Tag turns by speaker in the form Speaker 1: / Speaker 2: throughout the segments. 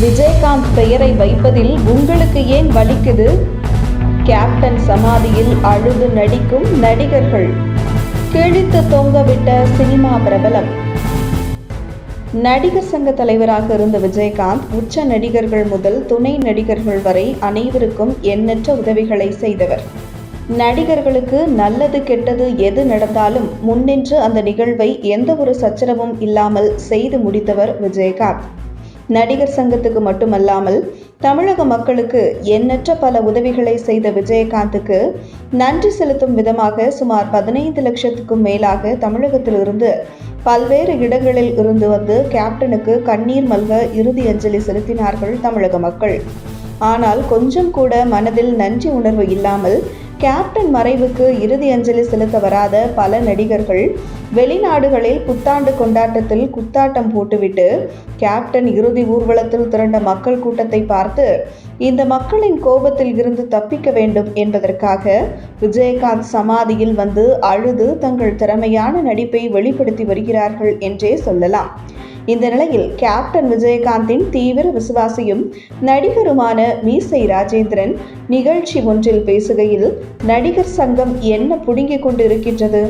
Speaker 1: விஜயகாந்த் பெயரை வைப்பதில் உங்களுக்கு ஏன் வலிக்குது? கேப்டன் சமாதியில் அழுது நடிக்கும் நடிகர்கள். கிழித்து தொங்கவிட்ட சினிமா பிரபலம். நடிகர் சங்க தலைவராக இருந்த விஜயகாந்த் உச்ச நடிகர்கள் முதல் துணை நடிகர்கள் வரை அனைவருக்கும் எண்ணற்ற உதவிகளை செய்தவர். நடிகர்களுக்கு நல்லது கெட்டது எது நடந்தாலும் முன்னின்று அந்த நிகழ்வை எந்த ஒரு சச்சரவும் இல்லாமல் செய்து முடித்தவர் விஜயகாந்த். நடிகர் சங்கத்துக்கு மட்டுமல்லாமல் தமிழக மக்களுக்கு எண்ணற்ற பல உதவிகளை செய்த விஜயகாந்துக்கு நன்றி செலுத்தும் விதமாக சுமார் பதினைந்து லட்சத்துக்கும் மேலாக தமிழகத்திலிருந்து பல்வேறு இடங்களில் இருந்து வந்து கேப்டனுக்கு கண்ணீர் மல்க இறுதி அஞ்சலி செலுத்தினார்கள் தமிழக மக்கள். ஆனால் கொஞ்சம் கூட மனதில் நன்றி உணர்வு இல்லாமல் கேப்டன் மறைவுக்கு இறுதி அஞ்சலி செலுத்த வராத பல நடிகர்கள் வெளிநாடுகளில் புத்தாண்டு கொண்டாட்டத்தில் குத்தாட்டம் போட்டுவிட்டு கேப்டன் இறுதி ஊர்வலத்தில் திரண்ட மக்கள் கூட்டத்தை பார்த்து இந்த மக்களின் கோபத்தில் இருந்து தப்பிக்க வேண்டும் என்பதற்காக விஜயகாந்த் சமாதியில் வந்து அழுது தங்கள் திறமையான நடிப்பை வெளிப்படுத்தி வருகிறார்கள் என்றே சொல்லலாம். இந்த நிலையில் கேப்டன் விஜயகாந்தின் தீவிர விசுவாசியும் நடிகருமான மீசை ராஜேந்திரன் நிகழ்ச்சி ஒன்றில் பேசுகையில் நடிகர் சங்கம் என்ன புடுங்கிக் கொண்டு இருக்கின்றது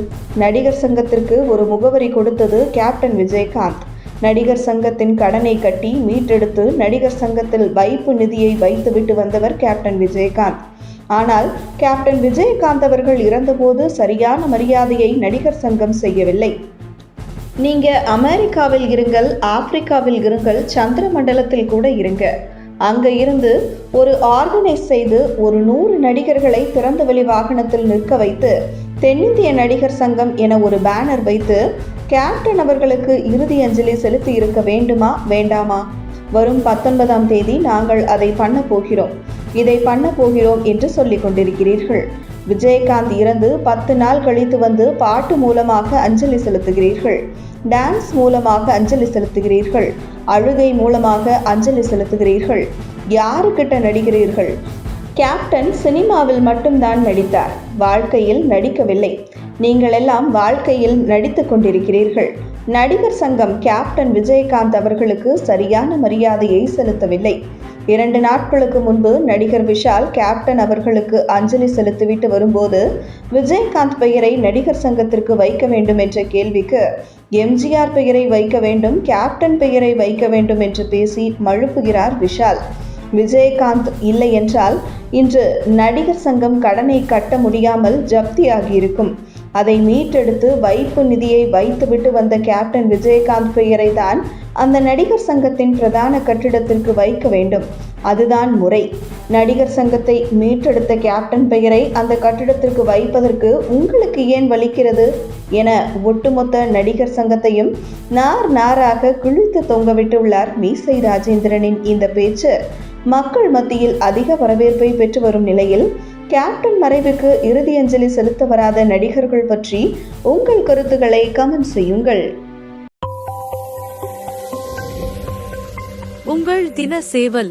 Speaker 1: நடிகர் சங்கத்திற்கு ஒரு முகவரி கொடுத்தது கேப்டன் விஜயகாந்த். நடிகர் சங்கத்தின் கடனை கட்டி மீட்டெடுத்து நடிகர் சங்கத்தில் வைப்பு நிதியை வைத்துவிட்டு வந்தவர் கேப்டன் விஜயகாந்த். ஆனால் கேப்டன் விஜயகாந்த் அவர்கள் இறந்தபோது சரியான மரியாதையை நடிகர் சங்கம் செய்யவில்லை. நீங்க அமெரிக்காவில் இருங்கள் ஆப்பிரிக்காவில் இருங்கள் சந்திர மண்டலத்தில் கூட இருங்க. அங்க இருந்து ஒரு ஆர்கனைஸ் செய்து ஒரு நூறு நடிகர்களை திறந்தவெளி வாகனத்தில் நிற்க வைத்து தென்னிந்திய நடிகர் சங்கம் என ஒரு பேனர் வைத்து கேப்டன் அவர்களுக்கு இறுதி அஞ்சலி செலுத்தி இருக்க வேண்டுமா வேண்டாமா? வரும் பத்தொன்பதாம் தேதி நாங்கள் அதை பண்ண போகிறோம். இதை பண்ண போகிறோம் என்று சொல்லிக் கொண்டிருக்கிறீர்கள். விஜயகாந்த் இறந்து பத்து நாள் கழித்து வந்து பாட்டு மூலமாக அஞ்சலி செலுத்துகிறீர்கள். டான்ஸ் மூலமாக அஞ்சலி செலுத்துகிறீர்கள். அழுகை மூலமாக அஞ்சலி செலுத்துகிறீர்கள். யாருக்கிட்ட நடிக்கிறீர்கள்? கேப்டன் சினிமாவில் மட்டும்தான் நடித்தார். வாழ்க்கையில் நடிக்கவில்லை. நீங்கள் எல்லாம் வாழ்க்கையில் நடித்து கொண்டிருக்கிறீர்கள். நடிகர் சங்கம் கேப்டன் விஜயகாந்த் அவர்களுக்கு சரியான மரியாதையை செலுத்தவில்லை. இரண்டு நாட்களுக்கு முன்பு நடிகர் விஷால் கேப்டன் அவர்களுக்கு அஞ்சலி செலுத்திவிட்டு வரும்போது விஜயகாந்த் பெயரை நடிகர் சங்கத்திற்கு வைக்க வேண்டும் என்ற கேள்விக்கு எம்ஜிஆர் பெயரை வைக்க வேண்டும் கேப்டன் பெயரை வைக்க வேண்டும் என்று பேசி மழுப்புகிறார் விஷால். விஜயகாந்த் இல்லை என்றால் இன்று நடிகர் சங்கம் கடனை கட்ட முடியாமல் ஜப்தியாகியிருக்கும். அதை மீட்டெடுத்து வைப்பு நிதியை வைத்துவிட்டு வந்த கேப்டன் விஜயகாந்த் பெயரை தான் அந்த நடிகர் சங்கத்தின் பிரதான கட்டிடத்திற்கு வைக்க வேண்டும். அதுதான் முறை. நடிகர் சங்கத்தை மீட்டெடுத்த கேப்டன் பெயரை அந்த கட்டிடத்திற்கு வைப்பதற்கு உங்களுக்கு ஏன் வலிக்கிறது? என ஒட்டுமொத்த நடிகர் சங்கத்தையும் நார் நாராக கிழித்து தொங்கவிட்டுள்ளார் மீசை ராஜேந்திரனின் இந்த பேச்சு. மக்கள் மத்தியில் அதிக வரவேற்பை பெற்று வரும் நிலையில் கேப்டன் மறைவுக்கு இறுதி அஞ்சலி செலுத்த வராத நடிகர்கள் பற்றி உங்கள் கருத்துக்களை கமெண்ட் செய்யுங்கள்.
Speaker 2: உங்கள் தின சேவல்